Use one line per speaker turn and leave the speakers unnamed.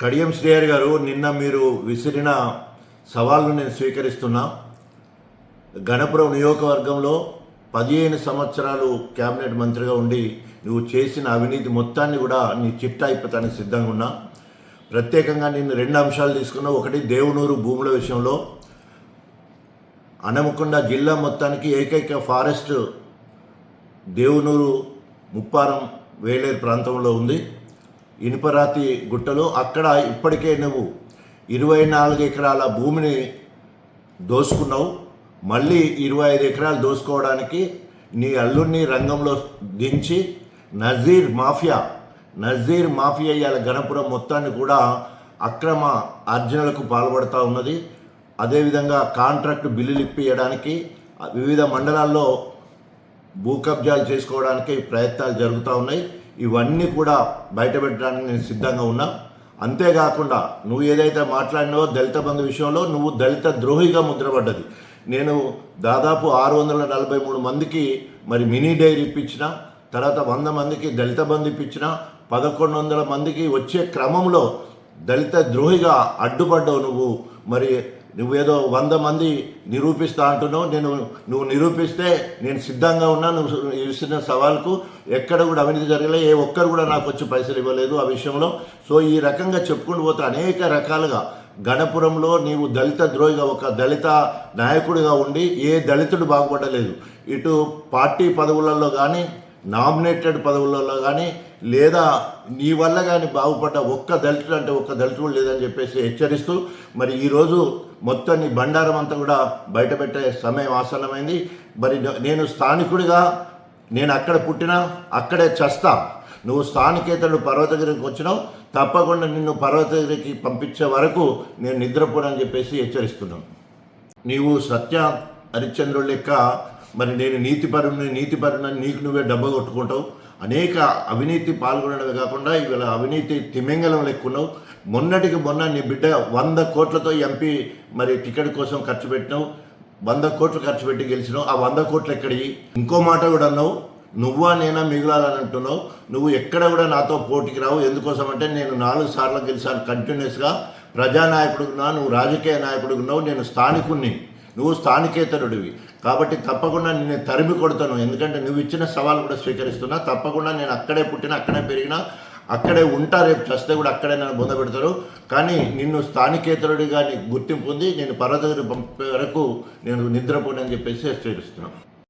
కడియం శ్రేయర్ గారు నిన్న మీరు విసిరిన సవాల్ను నేను స్వీకరిస్తున్నా. గణపురం నియోజకవర్గంలో పదిహేను సంవత్సరాలు కేబినెట్ మంత్రిగా ఉండి నువ్వు చేసిన అవినీతి మొత్తాన్ని కూడా నీ చిట్టా అయిపోతానికి సిద్ధంగా ఉన్నా. ప్రత్యేకంగా నేను రెండు అంశాలు తీసుకున్నా. ఒకటి దేవునూరు భూముల విషయంలో. అనమకొండ జిల్లా మొత్తానికి ఏకైక ఫారెస్ట్ దేవునూరు ముప్పారం వేలేరు ప్రాంతంలో ఉంది. ఇనుపరాతి గుట్టలు అక్కడ ఇప్పటికే నువ్వు ఇరవై నాలుగు ఎకరాల భూమిని దోసుకున్నావు. మళ్ళీ ఇరవై ఐదు ఎకరాలు దోసుకోవడానికి నీ అల్లుడిని రంగంలో దించి నజీర్ మాఫియా నజీర్ మాఫియా ఇవాళ గణపురం మొత్తాన్ని కూడా అక్రమ అర్జనలకు పాల్పడుతూ ఉన్నది. అదేవిధంగా కాంట్రాక్ట్ బిల్లులు ఇప్పియడానికి వివిధ మండలాల్లో భూ కబ్జాలు చేసుకోవడానికి ప్రయత్నాలు జరుగుతూ ఉన్నాయి. ఇవన్నీ కూడా బయటపెట్టడానికి నేను సిద్ధంగా ఉన్నా. అంతేకాకుండా నువ్వు ఏదైతే మాట్లాడినావో దళిత బంధు విషయంలో నువ్వు దళిత ద్రోహిగా ముద్రపడ్డది నేను దాదాపు ఆరు వందల నలభై మూడు మందికి మరి మినీ డైరీ ఇప్పించిన తర్వాత వంద మందికి దళిత బంధు ఇప్పించిన పదకొండు వందల మందికి వచ్చే క్రమంలో దళిత ద్రోహిగా అడ్డుపడ్డావు నువ్వు. మరి నువ్వేదో వంద మంది నిరూపిస్తా అంటున్నావు నేను నువ్వు నిరూపిస్తే నేను సిద్ధంగా ఉన్నా నువ్వు ఇస్తున్న సవాల్కు ఎక్కడ కూడా అవినీతి జరగలే ఏ ఒక్కరు కూడా నాకు వచ్చి పైసలు ఇవ్వలేదు ఆ విషయంలో. సో ఈ రకంగా చెప్పుకుంటూ పోతే అనేక రకాలుగా గణపురంలో నీవు దళిత ద్రోహిగా ఒక దళిత నాయకుడిగా ఉండి ఏ దళితుడు బాగుపడలేదు. ఇటు పార్టీ పదవులలో కానీ నామినేటెడ్ పదవులలో కానీ లేదా నీ వల్ల కానీ బాగుపడ్డ ఒక్క దళితుడు అంటే ఒక్క దళితుడు లేదని చెప్పేసి హెచ్చరిస్తూ మరి ఈరోజు మొత్తం నీ బండారం అంతా కూడా బయటపెట్టే సమయం ఆసన్నమైంది. మరి నేను స్థానికుడిగా నేను అక్కడ పుట్టినా అక్కడే చస్తా. నువ్వు స్థానికేతడు పర్వతగిరికి వచ్చినావు తప్పకుండా నిన్ను పర్వతగిరికి పంపించే వరకు నేను నిద్రపోనని చెప్పేసి హెచ్చరిస్తున్నాను. నీవు సత్య హరిశ్చంద్రుడు లెక్క మరి నేను నీతిపరుని నీతిపరుని నీకు నువ్వే డబ్బ కొట్టుకుంటావు. అనేక అవినీతి పాల్గొనడమే కాకుండా ఇవాళ అవినీతి తిమింగలం లెక్కున్నావు. మొన్నటికి మొన్న నీ బిడ్డ వంద కోట్లతో ఎంపీ మరి టికెట్ కోసం ఖర్చు పెట్టినావు. వంద కోట్లు ఖర్చు పెట్టి గెలిచినావు. ఆ వంద కోట్లు ఎక్కడివి ఇంకో మాట కూడా అన్నావు. నువ్వా నేనా మిగిలాలని అంటున్నావు. నువ్వు ఎక్కడ కూడా నాతో పోటీకి రావు. ఎందుకోసం అంటే నేను నాలుగు సార్లు గెలిచాను కంటిన్యూస్గా ప్రజానాయకుడుగా నువ్వు రాజకీయ నాయకుడుగున్నావు నేను స్థానికుణ్ణి. నువ్వు స్థానికేతరుడివి. కాబట్టి తప్పకుండా నేను తరిమి కొడతాను. ఎందుకంటే నువ్వు ఇచ్చిన సవాల్ కూడా స్వీకరిస్తున్నా. తప్పకుండా నేను అక్కడే పుట్టిన అక్కడే పెరిగినా అక్కడే ఉంటా. రేపు చస్తే కూడా అక్కడే నన్ను బొంద పెడతారు. కానీ నిన్ను స్థానికేతరుడిగా నీకు గుర్తింపు ఉంది నేను పర్వతగిరి పంపే వరకు నేను నిద్రపోనని చెప్పేసి హెచ్చరిస్తున్నాను